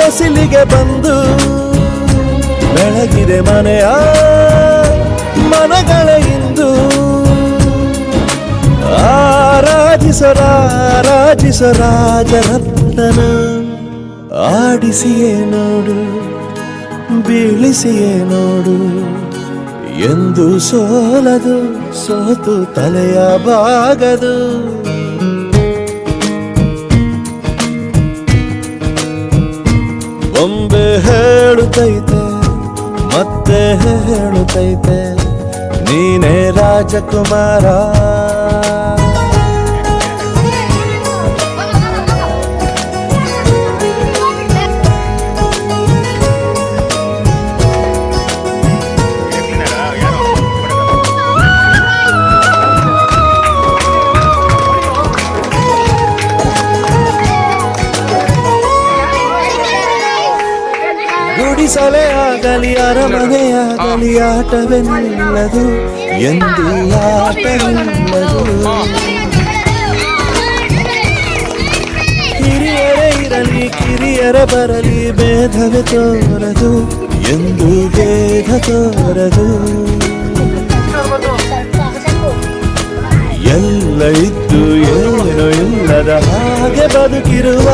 ಹೊಸಿಲಿಗೆ ಬಂದು ಬೆಳಗಿದೆ ಮನೆಯ ಮನಗಳ ಇಂದು. ಆರಾಧಿಸರಾಜಿಸರಾಜರತ್ನನ ಆಡಿಸಿಯೇ ನೋಡು, ಬೀಳಿಸಿಯೇ ನೋಡು. ಎಂದು ಸೋಲದು, ಸೋತು ತಲೆಯ ಬಾಗದು ಹೇಳುತ್ತೈತೆ ಮತ್ತೆ ಹೇಳುತ್ತೈತೆ. ನೀನೇ ರಾಜಕುಮಾರ. ಗುಡಿಸಲೇ ಆಗಲಿ ಅರಮನೆಯಾಗಲಿ ಆಟವೇ ನಿಲ್ಲದು ಎಂದು ಆಟವೆನ್ನದು ಹಿರಿಯರೇ ಇರಲಿ, ಕಿರಿಯರ ಬರಲಿ, ಭೇದವೇ ತೋರದು. ಎಂದು ಭೇದ ತೋರದು. ಎಲ್ಲ ಇದ್ದು ಏನು ಇಲ್ಲದ ಹಾಗೆ ಬದುಕಿರುವ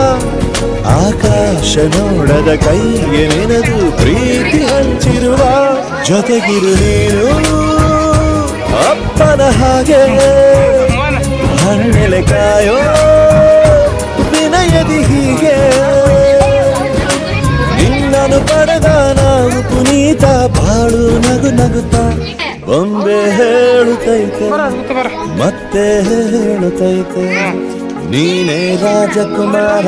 ಆಕಾಶ ನೋಡದ ಕೈಗೆ ನೆನದು ಪ್ರೀತಿ ಹಂಚಿರುವ ಜೊತೆಗಿರು ನೀನು. ಅಪ್ಪನ ಹಾಗೆ ಹಣ್ಣೆಲೆ ಕಾಯೋ ವಿನಯದಿ ಹೀಗೆ. ನಿನ್ನನು ಪಡೆದ ನಾವು ಪುನೀತ ಬಾಳು ನಗು ನಗುತ್ತಾ ಬೊಂಬೆ ಹೇಳುತ್ತೈತೆ ಮತ್ತೆ ಹೇಳುತ್ತೈತೆ. ನೀನೇ ರಾಜಕುಮಾರ.